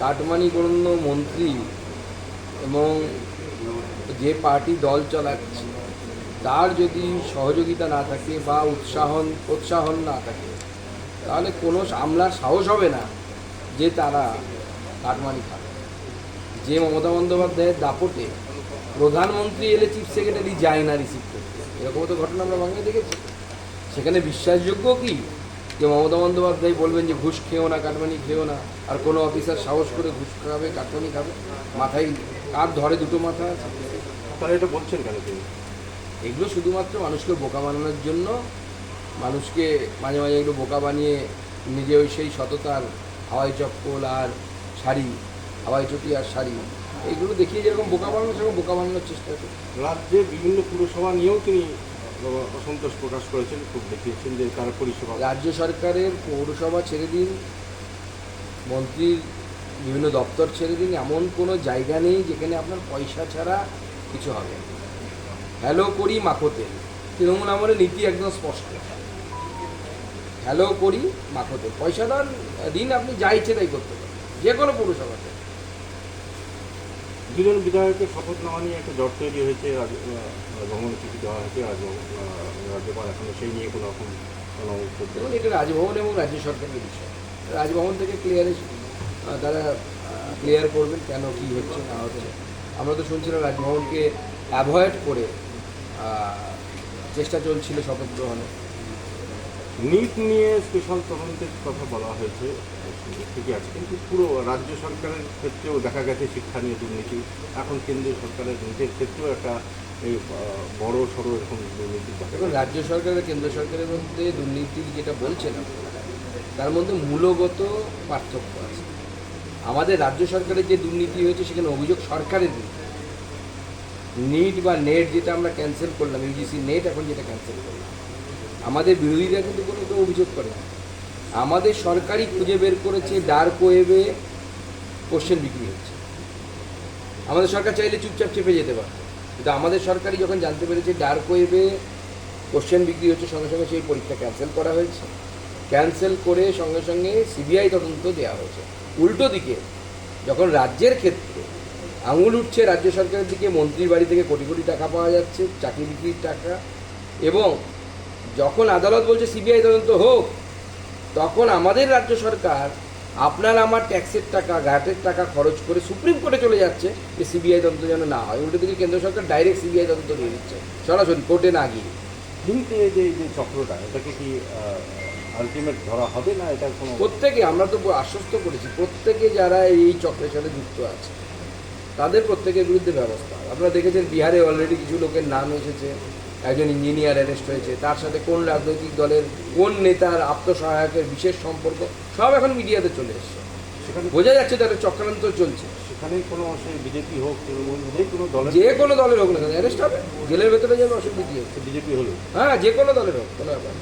Cut money গণ্য মন্ত্রী এবং যে পার্টি দল চালাচ্ছে, তার যদি সহযোগিতা না থাকে বা উৎসাহন উৎসাহন না থাকে, তাহলে কোনো আমলার সাহস হবে না যে তারা কাটমানি খাবে। যে মমতা বন্দ্যোপাধ্যায়ের দাপটে প্রধানমন্ত্রী এলে চিফ সেক্রেটারি যায় না রিসিভ করতে। এরকম তো ঘটনা আমরা বাংলায় দেখেছি। সেখানে বিশ্বাসযোগ্য কি? যে মমতা বন্দ্যোপাধ্যায় বলবেন যে ঘুষ খেও না কাটমানি খেও না আর কোনো অফিসার সাহস করে ঘুষ খাবে কাটমানি খাবে মাথায় কার ধরে দুটো মাথা আছে? তাহলে এটা বলছেন কেন তিনি? এগুলো শুধুমাত্র মানুষকে বোকা বানানোর জন্য মানুষকে মাঝে মাঝে একটু বোকা বানিয়ে নিজে ওই সেই সততার হাওয়াই চপ্পল আর শাড়ি হাওয়াই চটি আর শাড়ি এইগুলো দেখিয়ে যেরকম বোকা বানানো সেরকম বোকা বানানোর চেষ্টা করে রাজ্যে বিভিন্ন পুরসভা নিয়েও তিনি অসন্তোষ প্রকাশ করেছেন, খুব দেখিয়েছেন যে তার পরিষেবা রাজ্য সরকারের পৌরসভা ছেড়ে দিন, মন্ত্রীর বিভিন্ন দপ্তর ছেড়ে দিন, এমন কোনো জায়গা নেই যেখানে আপনার পয়সা ছাড়া কিছু হবে। হ্যালো করি মাখোতে তৃণমূল আমলের নীতি একদম স্পষ্ট। হ্যালো করি মাখোতে পয়সা দান, দিন আপনি যা ইচ্ছে তাই করতে পারেন যে কোনো পৌরসভাতে। দুজন বিধায়কের শপথনামা নিয়ে একটা জট তৈরি হয়েছে রাজ- আহ, ভ্রমণ চিঠি দেওয়া হয়েছে রাজ্যপাল এখনও সেই নিয়ে কোনো রকম কোনো এটা রাজভবন এবং রাজ্য সরকারের বিষয়। রাজভবন থেকে ক্লিয়ারে তারা ক্লিয়ার করবেন কেন কি হচ্ছে না হচ্ছে। আমরা তো শুনছিলাম রাজভবনকে অ্যাভয়েড করে চেষ্টা চলছিল শপথ গ্রহণে। নিট নিয়ে স্পেশাল তদন্তের কথা বলা হয়েছে, ঠিকই আছে। কিন্তু পুরো রাজ্য সরকারের ক্ষেত্রেও দেখা গেছে শিক্ষা নিয়ে দুর্নীতি। এখন কেন্দ্রীয় সরকারের নিটের ক্ষেত্রেও একটা, এই বড় সড়ো এরকম দুর্নীতি রাজ্য সরকার কেন্দ্র সরকারের মধ্যে দুর্নীতি যেটা বলছেন, তার মধ্যে মূলগত পার্থক্য আছে। আমাদের রাজ্য সরকারের যে দুর্নীতি হয়েছে, সেখানে অভিযোগ সরকারের বিরুদ্ধে নিট বা নেট যেটা আমরা ক্যান্সেল করলাম ইউজিসি নেট এখন যেটা ক্যান্সেল করলাম। আমাদের বিরোধীরা কিন্তু কোনো কেউ অভিযোগ করে না। আমাদের সরকারই খুঁজে বের করেছে ডার্ক ওয়েবে কোশ্চেন বিক্রি হচ্ছে। আমাদের সরকার চাইলে চুপচাপ চেপে যেতে পারে কিন্তু আমাদের সরকারই যখন জানতে পেরেছে ডার্ক ওয়েবে কোশ্চেন বিক্রি হচ্ছে, সঙ্গে সঙ্গে সেই পরীক্ষা ক্যান্সেল করা হয়েছে। ক্যান্সেল করে সঙ্গে সঙ্গে সিবিআই তদন্ত দেওয়া হয়েছে। উল্টো দিকে, যখন রাজ্যের ক্ষেত্রে আঙুল উঠছে রাজ্য সরকারের দিকে, মন্ত্রীর বাড়ি থেকে কোটি কোটি টাকা পাওয়া যাচ্ছে, চাকরি বিক্রির টাকা, এবং যখন আদালত বলছে সিবিআই তদন্ত হোক তখন আমাদের রাজ্য সরকার আপনার আমার ট্যাক্সের টাকা ঘাটের টাকা খরচ করে সুপ্রিম কোর্টে চলে যাচ্ছে যে সিবিআই তদন্ত যেন না হয়। উল্টো দিকে কেন্দ্র সরকার ডাইরেক্ট সিবিআই তদন্ত দিয়ে দিচ্ছে সরাসরি কোর্টে না গিয়ে। কিন্তু এই যে যে চক্রটা এটাকে কি আলটিমেট ধরা হবে না? এটা কোনো প্রত্যেকে আমরা তো আশ্বস্ত করেছি প্রত্যেকে যারা এই চক্রের সাথে যুক্ত আছে তাদের প্রত্যেকের বিরুদ্ধে ব্যবস্থা। আপনারা দেখেছেন বিহারে অলরেডি কিছু লোকের নাম এসেছে। একজন ইঞ্জিনিয়ার অ্যারেস্ট হয়েছে তার সাথে কোন রাজনৈতিক দলের কোন নেতার আত্মসহায়কের বিশেষ সম্পর্ক সব এখন মিডিয়াতে চলে এসছে। সেখানে বোঝা যাচ্ছে তাদের চক্রান্ত চলছে। সেখানে কোনো অসুবিধা বিজেপি হোক তৃণমূল যে কোনো দলের যে কোনো দলের হোক না অ্যারেস্ট হবে। জেলের ভেতরে যাবে অসুবিধা বিজেপি হলো। হ্যাঁ যে কোনো দলের হোক কোনো ব্যাপার।